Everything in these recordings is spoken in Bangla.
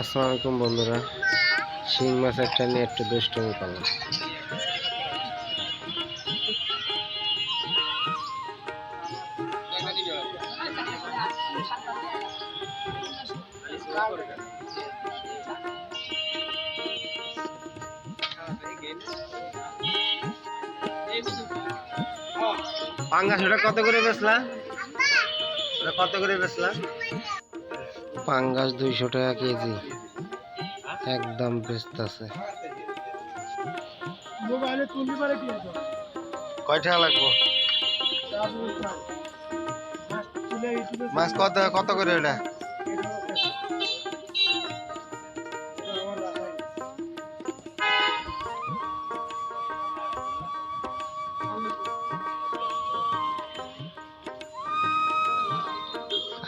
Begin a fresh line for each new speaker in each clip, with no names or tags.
আসসালামু আলাইকুম বন্ধুরা। শিং মাছ একটা নিয়ে একটু দুষ্টমি করলাম। পাঙ্গাস, ওটা কত করে বেচলা? ওটা কত করে বেচলা? পাঙ্গাস দুইশো টাকা কেজি। একদম
তুলতে আছে।
কয় টাকা লাগবো? মাছ কত কত করে ওটা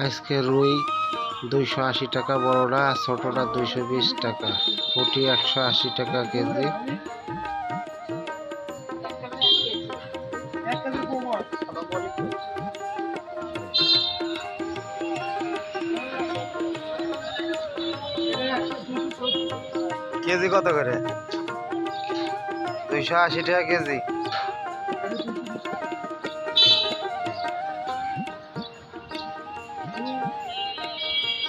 আজকে রুই দুইশো আশি টাকা বড়টা আর ছোটটা দুইশো বিশ টাকা। পুঁটি একশো আশি টাকা কেজি।
কেজি
কত করে? দুইশো আশি টাকা কেজি।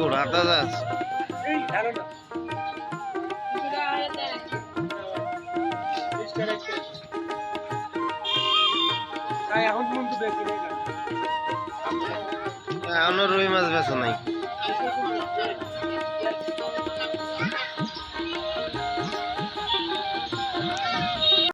না। বিশটা
এখন রুই মাছ বেচা নাই।